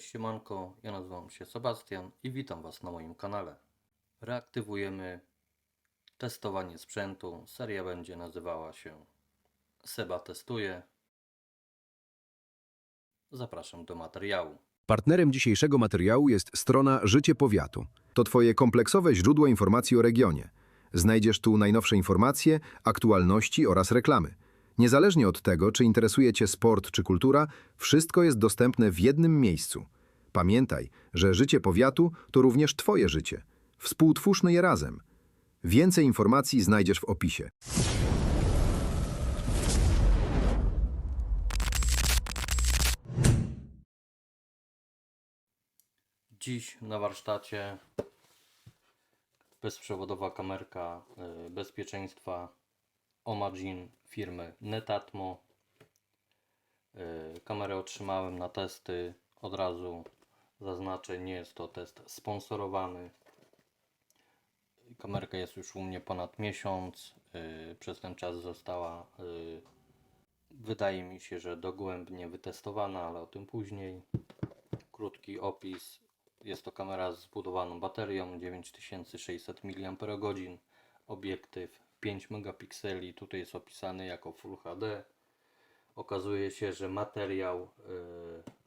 Siemanko, ja nazywam się Sebastian i witam Was na moim kanale. Reaktywujemy testowanie sprzętu. Seria będzie nazywała się Seba testuje. Zapraszam do materiału. Partnerem dzisiejszego materiału jest strona Życie Powiatu. To Twoje kompleksowe źródło informacji o regionie. Znajdziesz tu najnowsze informacje, aktualności oraz reklamy. Niezależnie od tego, czy interesuje Cię sport czy kultura, wszystko jest dostępne w jednym miejscu. Pamiętaj, że Życie Powiatu to również Twoje życie. Współtwórzmy je razem. Więcej informacji znajdziesz w opisie. Dziś na warsztacie bezprzewodowa kamerka y, bezpieczeństwa Omagin firmy Netatmo. Y, Kamerę otrzymałem na testy. Od razu zaznaczę, nie jest to test sponsorowany. Kamerka jest już u mnie ponad miesiąc. Y, Przez ten czas została, y, wydaje mi się, że dogłębnie wytestowana, ale o tym później. Krótki opis. Jest to kamera z zbudowaną baterią 9600 mAh, obiektyw 5 megapikseli, tutaj jest opisany jako Full HD. Okazuje się, że materiał y,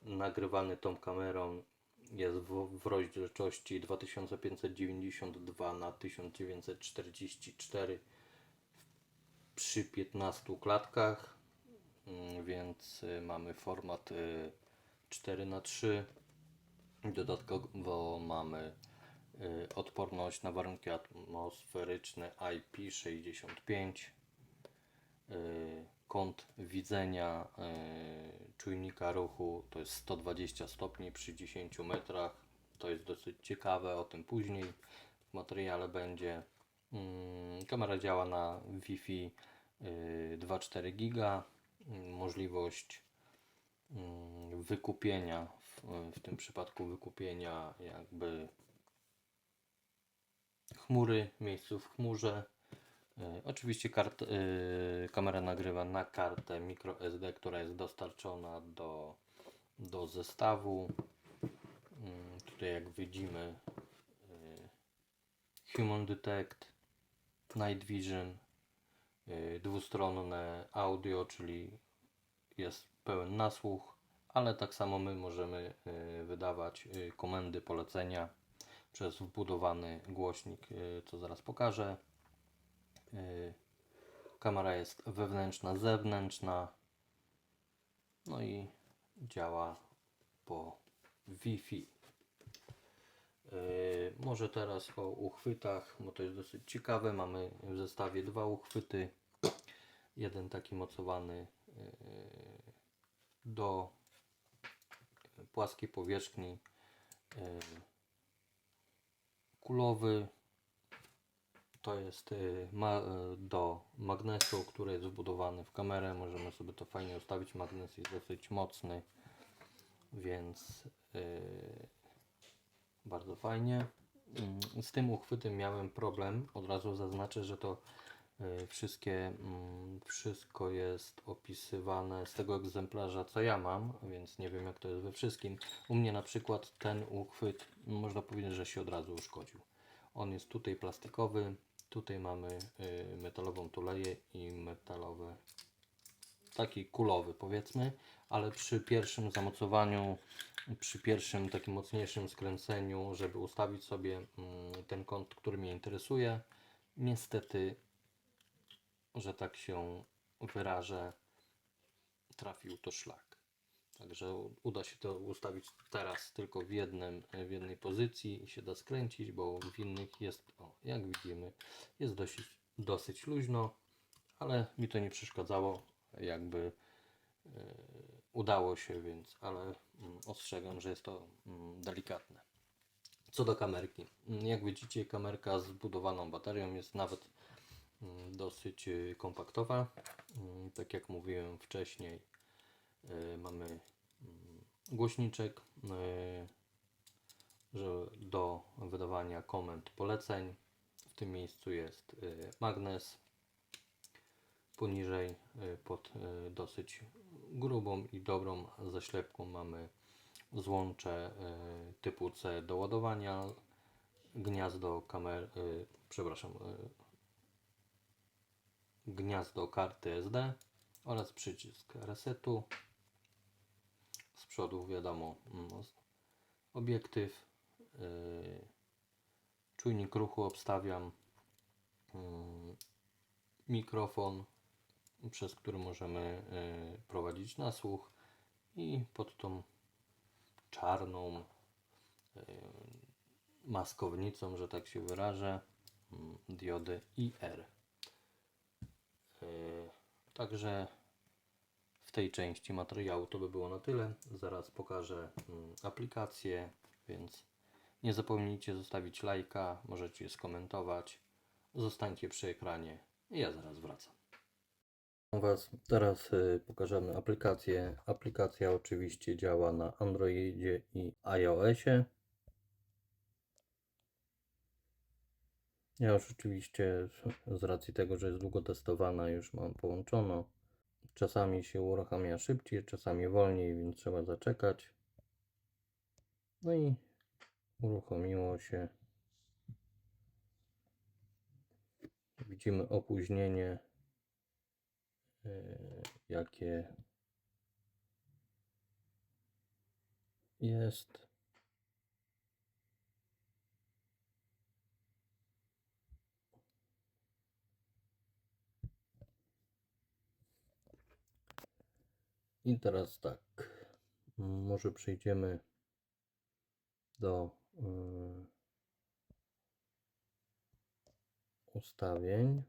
nagrywany tą kamerą jest w, w rozdzielczości 2592 na 1944 przy 15 klatkach, Mm, więc y, mamy format y, 4 na 3 Dodatkowo mamy y, odporność na warunki atmosferyczne IP65, y, kąt widzenia y, czujnika ruchu to jest 120 stopni przy 10 metrach. To jest dosyć ciekawe, o tym później w materiale będzie. Mm, Kamera działa na Wi-Fi y, 2,4 giga. Mm, Możliwość mm, wykupienia, w tym przypadku wykupienia jakby chmury, miejscu w chmurze. E, Oczywiście kart, e, kamera nagrywa na kartę microSD, która jest dostarczona do, do zestawu. Mm, Tutaj jak widzimy e, Human Detect, Night Vision, e, dwustronne audio, czyli jest pełen nasłuch, ale tak samo my możemy y, wydawać y, komendy, polecenia przez wbudowany głośnik, y, co zaraz pokażę. Y, Kamera jest wewnętrzna, zewnętrzna. No i działa po Wi-Fi. Y, Może teraz o uchwytach, bo to jest dosyć ciekawe. Mamy w zestawie dwa uchwyty. Jeden taki mocowany do płaskiej powierzchni kulowy to jest y, y, do magnesu, który jest wbudowany w kamerę. Możemy sobie to fajnie ustawić. Magnes jest dosyć mocny, więc y, bardzo fajnie. Mm, Z tym uchwytem miałem problem. Od razu zaznaczę, że to wszystkie, mm, wszystko jest opisywane z tego egzemplarza, co ja mam, więc nie wiem jak to jest we wszystkim. U mnie na przykład ten uchwyt, można powiedzieć, że się od razu uszkodził. On jest tutaj plastikowy, tutaj mamy y, metalową tuleję i metalowe taki kulowy powiedzmy, ale przy pierwszym zamocowaniu, przy pierwszym takim mocniejszym skręceniu, żeby ustawić sobie mm, ten kąt, który mnie interesuje, niestety, że tak się wyrażę, trafił to szlak. Także uda się to ustawić teraz tylko w, jednym, w jednej pozycji i się da skręcić, bo w innych jest, o, jak widzimy, jest dosyć, dosyć luźno, ale mi to nie przeszkadzało, jakby e, udało się, więc, ale mm, ostrzegam, że jest to mm, delikatne. Co do kamerki. Mm, Jak widzicie, kamerka z budowaną baterią jest nawet dosyć y, kompaktowa. Mm, Tak jak mówiłem wcześniej, y, mamy mm, głośniczek y, do wydawania komend poleceń. W tym miejscu jest magnes. Poniżej pod dosyć grubą i dobrą zaślepką mamy złącze typu C do ładowania, gniazdo kamer, przepraszam, gniazdo karty SD oraz przycisk resetu. Z przodu wiadomo obiektyw, y, czujnik ruchu obstawiam, mm, mikrofon, przez który możemy y, prowadzić nasłuch i pod tą czarną y, maskownicą, że tak się wyrażę, diody IR. Y, Także w tej części materiału to by było na tyle. Zaraz pokażę mm, aplikację, więc nie zapomnijcie zostawić lajka, możecie skomentować. Zostańcie przy ekranie ja zaraz wracam. Was teraz y, pokażemy aplikację. Aplikacja oczywiście działa na Androidzie i iOSie. Ja już oczywiście z- racji tego, że jest długo testowana, już mam połączono. Czasami się uruchamia szybciej, czasami wolniej, więc trzeba zaczekać. No i uruchomiło się. Widzimy opóźnienie, yy, jakie jest. I teraz tak, może przejdziemy do yy, ustawień.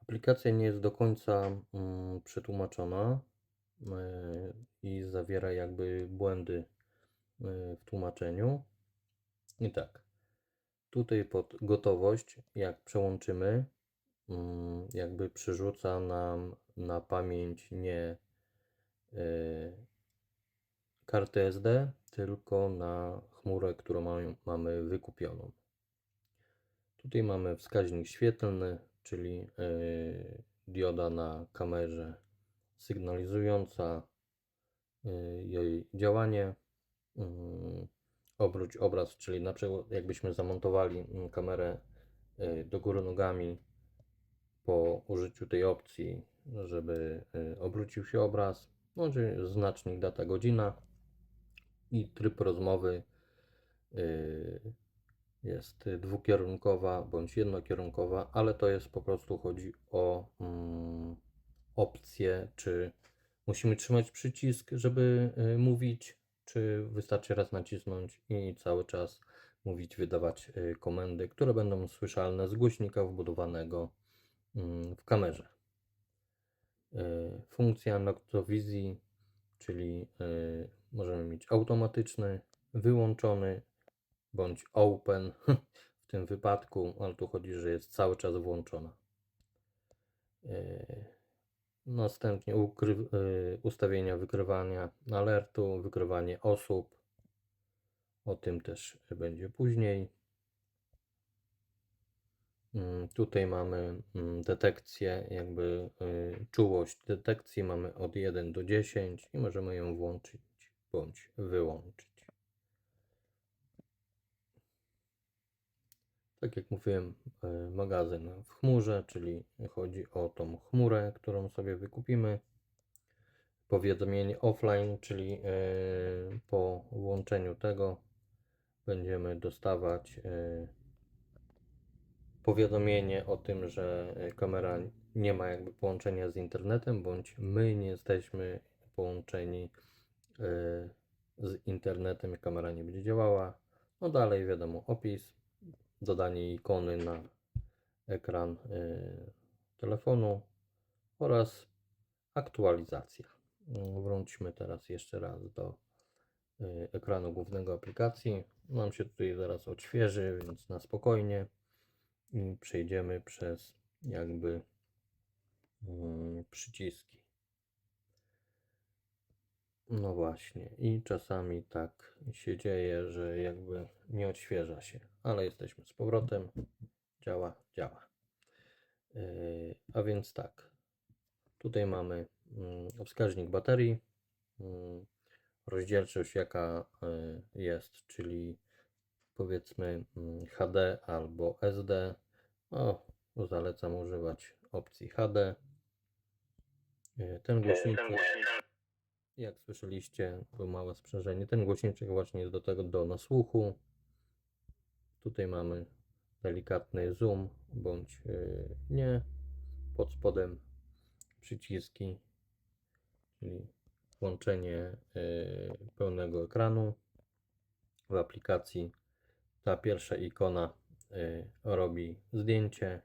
Aplikacja nie jest do końca mm, przetłumaczona yy, i zawiera jakby błędy yy, w tłumaczeniu. I tak, tutaj pod gotowość, jak przełączymy, mm, jakby przerzuca nam na pamięć nie yy, kartę SD, tylko na chmurę, którą mamy, wykupioną. Tutaj mamy wskaźnik świetlny, czyli yy, dioda na kamerze sygnalizująca yy, jej działanie. Obróć obraz, czyli na przykład jakbyśmy zamontowali mm, kamerę yy, do góry nogami po użyciu tej opcji, żeby yy, obrócił się obraz, no, czyli znacznik data godzina i tryb rozmowy yy, jest dwukierunkowa bądź jednokierunkowa, ale to jest po prostu chodzi o mm, opcję, czy musimy trzymać przycisk, żeby y, mówić, czy wystarczy raz nacisnąć i cały czas mówić, wydawać y, komendy, które będą słyszalne z głośnika wbudowanego mm, w kamerze. Y, Funkcja Noctowizji, czyli y, możemy mieć automatyczny, wyłączony bądź open w tym wypadku, ale tu chodzi, że jest cały czas włączona. Następnie y, ustawienia wykrywania alertu, wykrywanie osób. O tym też będzie później. Mm, Tutaj mamy mm, detekcję, jakby y, czułość detekcji mamy od 1 do 10 i możemy ją włączyć bądź wyłączyć. Tak jak mówiłem, y, magazyn w chmurze, czyli chodzi o tą chmurę, którą sobie wykupimy. Powiadomienie offline, czyli y, po włączeniu tego będziemy dostawać y, powiadomienie o tym, że kamera nie ma jakby połączenia z internetem, bądź my nie jesteśmy połączeni z internetem i kamera nie będzie działała. No dalej wiadomo, opis, dodanie ikony na ekran y, telefonu oraz aktualizacja. Mm, Wróćmy teraz jeszcze raz do y, ekranu głównego aplikacji. Nam się tutaj zaraz odświeży, więc na spokojnie przejdziemy przez jakby mm, przyciski. No właśnie, i czasami tak się dzieje, że jakby nie odświeża się, ale jesteśmy z powrotem. Działa, działa. Yy, a więc tak, Tutaj mamy mm, wskaźnik baterii, mm, rozdzielczość jaka y, jest, czyli powiedzmy mm, HD albo SD. O, zalecam używać opcji HD. Y, Ten głośniczek, jak słyszeliście, było małe sprzężenie. Ten głośniczek właśnie jest do tego do nasłuchu. Tutaj mamy delikatny zoom bądź y, nie. Pod spodem przyciski, czyli włączenie y, pełnego ekranu w aplikacji. Ta pierwsza ikona y, robi zdjęcie.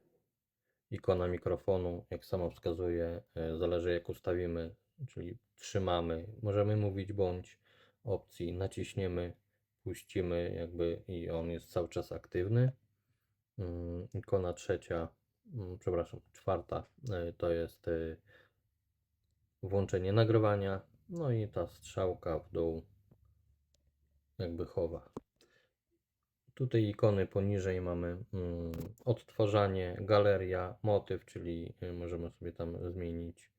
Ikona mikrofonu, jak samo wskazuje, zależy jak ustawimy, czyli trzymamy, możemy mówić bądź opcji naciśniemy, puścimy jakby i on jest cały czas aktywny. Mm, Ikona trzecia, mm, przepraszam, czwarta y, to jest y, włączenie nagrywania, no i ta strzałka w dół jakby chowa. Tutaj ikony poniżej mamy mm, odtwarzanie, galeria, motyw, czyli y, możemy sobie tam zmienić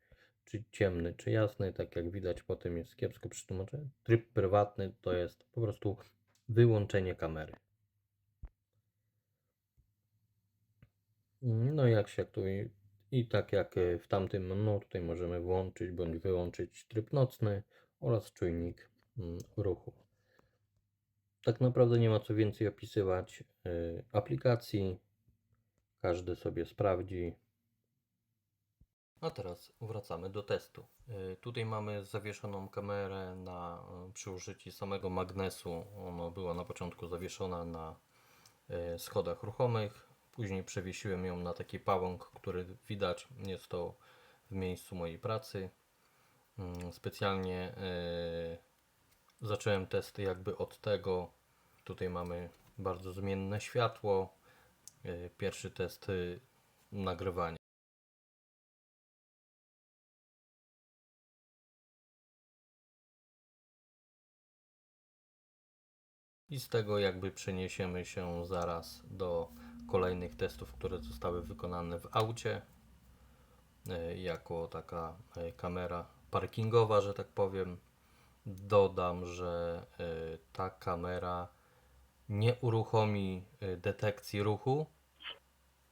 czy ciemny, czy jasny, tak jak widać po tym jest kiepsko przetłumaczone. Tryb prywatny to jest po prostu wyłączenie kamery. No jak się tu i, i tak jak y, w tamtym, no tutaj możemy włączyć bądź wyłączyć tryb nocny oraz czujnik mm, ruchu. Tak naprawdę nie ma co więcej opisywać y, aplikacji. Każdy sobie sprawdzi. A teraz wracamy do testu. Y, Tutaj mamy zawieszoną kamerę na, y, przy użyciu samego magnesu. Ona była na początku zawieszona na y, schodach ruchomych. Później przewiesiłem ją na taki pałąk, który widać jest to w miejscu mojej pracy. Mm, Specjalnie zacząłem testy jakby od tego. Tutaj mamy bardzo zmienne światło. Pierwszy test nagrywania. I z tego jakby przeniesiemy się zaraz do kolejnych testów, które zostały wykonane w aucie. e, Jako taka e, kamera parkingowa, że tak powiem. Dodam, że e, ta kamera nie uruchomi detekcji ruchu,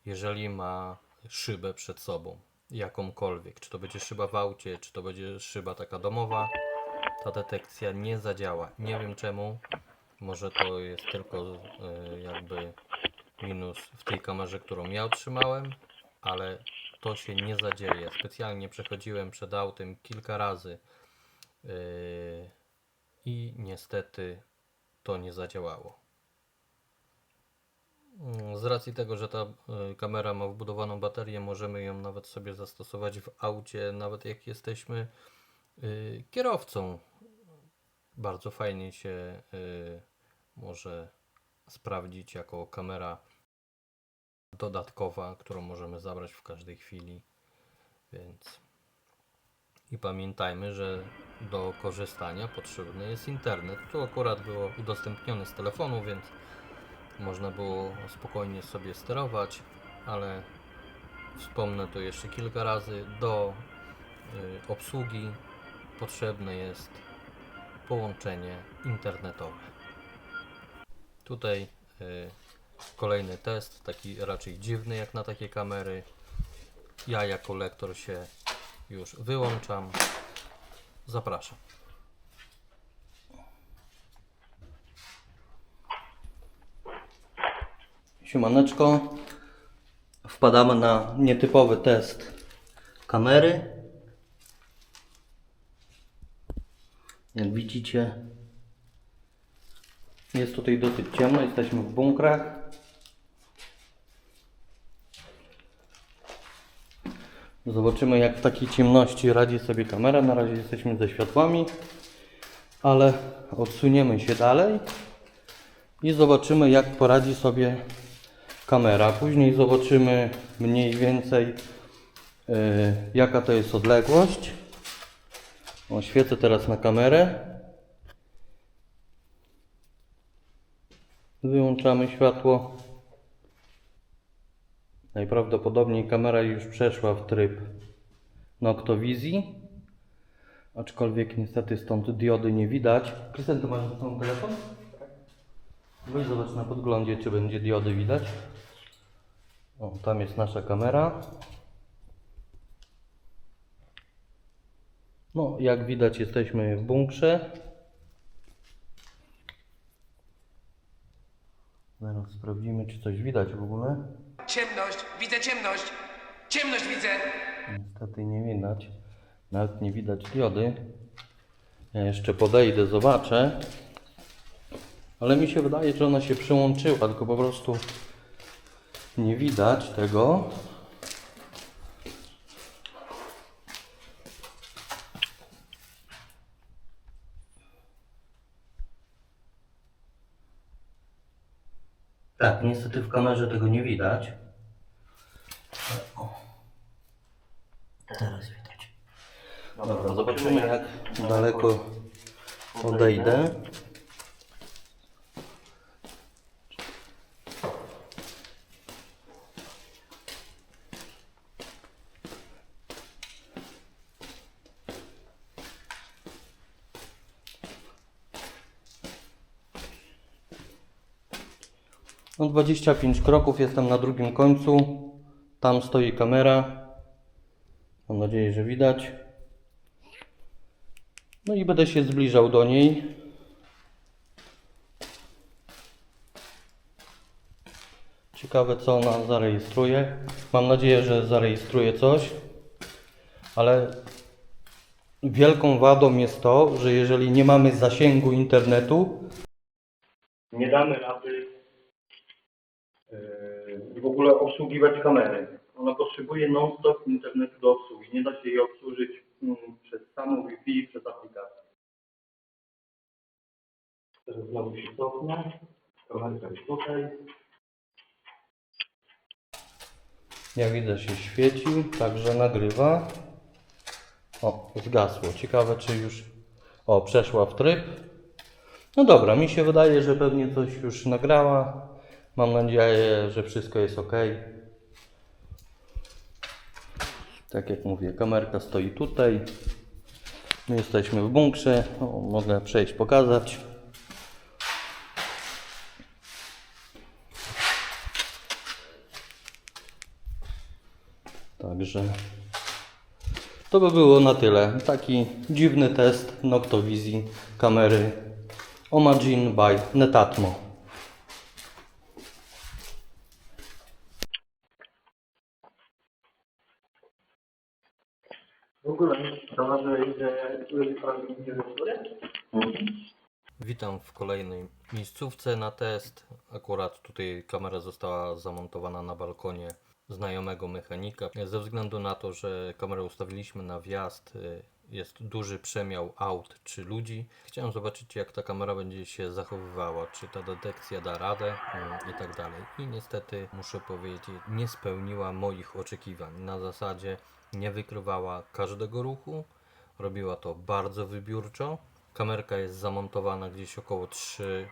jeżeli ma szybę przed sobą. Jakąkolwiek. Czy to będzie szyba w aucie, czy to będzie szyba taka domowa. Ta detekcja nie zadziała. Nie wiem czemu. Może to jest tylko e, jakby minus w tej kamerze, którą ja otrzymałem, ale to się nie zadzieje. Specjalnie przechodziłem przed autem kilka razy yy, i niestety to nie zadziałało. Mm, Z racji tego, że ta y, kamera ma wbudowaną baterię, możemy ją nawet sobie zastosować w aucie, nawet jak jesteśmy kierowcą. Bardzo fajnie się może sprawdzić jako kamera dodatkowa, którą możemy zabrać w każdej chwili. Więc i pamiętajmy, że do korzystania potrzebny jest internet. Tu akurat było udostępnione z telefonu, więc można było spokojnie sobie sterować, ale wspomnę to jeszcze kilka razy. Do y, obsługi potrzebne jest połączenie internetowe. Tutaj y, kolejny test, taki raczej dziwny jak na takie kamery. Ja jako lektor się już wyłączam. Zapraszam. Siemaneczko. Wpadamy na nietypowy test kamery. Jak widzicie, jest tutaj dosyć ciemno, jesteśmy w bunkrach. Zobaczymy jak w takiej ciemności radzi sobie kamera. Na razie jesteśmy ze światłami, ale odsuniemy się dalej i zobaczymy jak poradzi sobie kamera. Później zobaczymy mniej więcej yy, jaka to jest odległość. O, świecę teraz na kamerę. Wyłączamy światło. Najprawdopodobniej kamera już przeszła w tryb Noctowizji. Aczkolwiek niestety stąd diody nie widać. Krystian, ty masz ze sobą telefon? Weź zobacz na podglądzie, czy będzie diody widać. O, tam jest nasza kamera. No, jak widać, jesteśmy w bunkrze. Zaraz sprawdzimy, czy coś widać w ogóle. Ciemność, widzę ciemność. Ciemność widzę. Niestety nie widać. Nawet nie widać diody. Ja jeszcze podejdę, zobaczę. Ale mi się wydaje, że ona się przyłączyła, tylko po prostu nie widać tego. Tak, niestety w kamerze tego nie widać. Teraz widać. Dobra, zobaczymy jak daleko odejdę. No 25 kroków, jestem na drugim końcu. Tam stoi kamera. Mam nadzieję, że widać. No i będę się zbliżał do niej. Ciekawe co ona zarejestruje. Mam nadzieję, że zarejestruje coś. Ale wielką wadą jest to, że jeżeli nie mamy zasięgu internetu, nie damy rady ogóle obsługiwać kamery. Ona potrzebuje non-stop internetu do obsługi. Nie da się jej obsłużyć mm, przez samo Wi-Fi i przez aplikację. Teraz znowu się cofnę. Kamerka jest tutaj. Jak widać się świeci, także nagrywa. O, zgasło. Ciekawe czy już... O, przeszła w tryb. No dobra, mi się wydaje, że pewnie coś już nagrała. Mam nadzieję, że wszystko jest ok. Tak jak mówię, kamerka stoi tutaj. My jesteśmy w bunkrze. O, mogę przejść, pokazać. Także to by było na tyle. Taki dziwny test Noctowizji kamery Omagin by Netatmo. W ogóle zauważyłeś, że prawie nie wystuje? Witam w kolejnej miejscówce na test. Akurat tutaj kamera została zamontowana na balkonie znajomego mechanika. Ze względu na to, że kamerę ustawiliśmy na wjazd, y, jest duży przemiał aut czy ludzi. Chciałem zobaczyć, jak ta kamera będzie się zachowywała, czy ta detekcja da radę y, i tak dalej. I niestety, muszę powiedzieć, nie spełniła moich oczekiwań. Na zasadzie nie wykrywała każdego ruchu, robiła to bardzo wybiórczo. Kamerka jest zamontowana gdzieś około 3,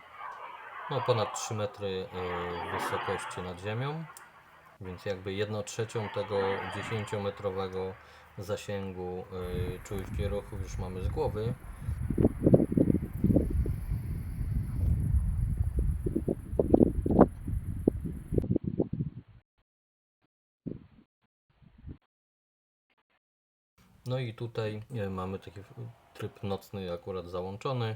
no ponad 3 metry y, wysokości nad ziemią, więc jakby 1 trzecią tego 10-metrowego zasięgu y, czujki ruchów już mamy z głowy. No i tutaj mamy taki tryb nocny akurat załączony.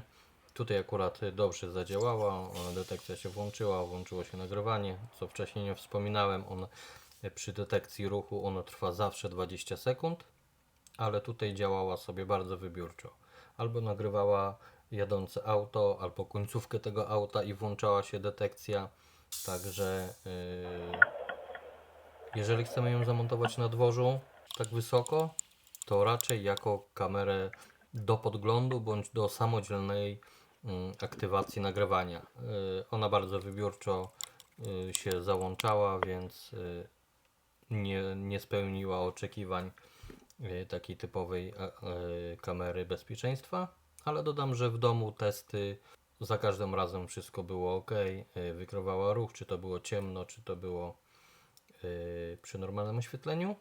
Tutaj akurat dobrze zadziałała, detekcja się włączyła, włączyło się nagrywanie, co wcześniej nie wspominałem. On, przy detekcji ruchu ono trwa zawsze 20 sekund, ale tutaj działała sobie bardzo wybiórczo. Albo nagrywała jadące auto, albo końcówkę tego auta i włączała się detekcja. Także yy, jeżeli chcemy ją zamontować na dworzu tak wysoko, to raczej jako kamerę do podglądu bądź do samodzielnej mm, aktywacji nagrywania. Y, Ona bardzo wybiórczo y, się załączała, więc y, nie, nie spełniła oczekiwań takiej typowej a- y, kamery bezpieczeństwa, ale dodam, że w domu testy za każdym razem wszystko było ok, wykrywała ruch, czy to było ciemno, czy to było przy normalnym oświetleniu.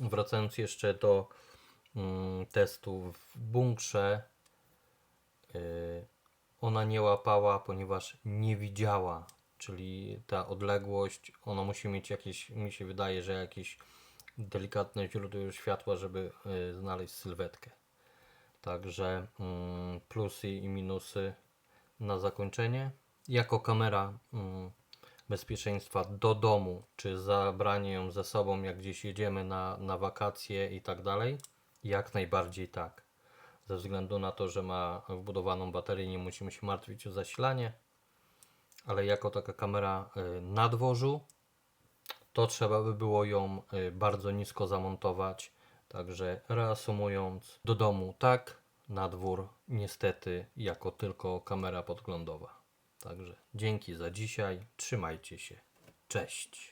Wracając jeszcze do mm, testu w bunkrze, yy, ona nie łapała, ponieważ nie widziała, czyli ta odległość, ona musi mieć jakieś, mi się wydaje, że jakieś delikatne źródło światła, żeby yy, znaleźć sylwetkę. Także mm, plusy i minusy na zakończenie. Jako kamera mm, bezpieczeństwa do domu, czy zabranie ją ze sobą, jak gdzieś jedziemy na, na wakacje i tak dalej, jak najbardziej tak. Ze względu na to, że ma wbudowaną baterię, nie musimy się martwić o zasilanie, ale jako taka kamera y, na dworzu, to trzeba by było ją y, bardzo nisko zamontować. Także reasumując, do domu tak, na dwór niestety jako tylko kamera podglądowa. Także dzięki za dzisiaj, trzymajcie się. Cześć.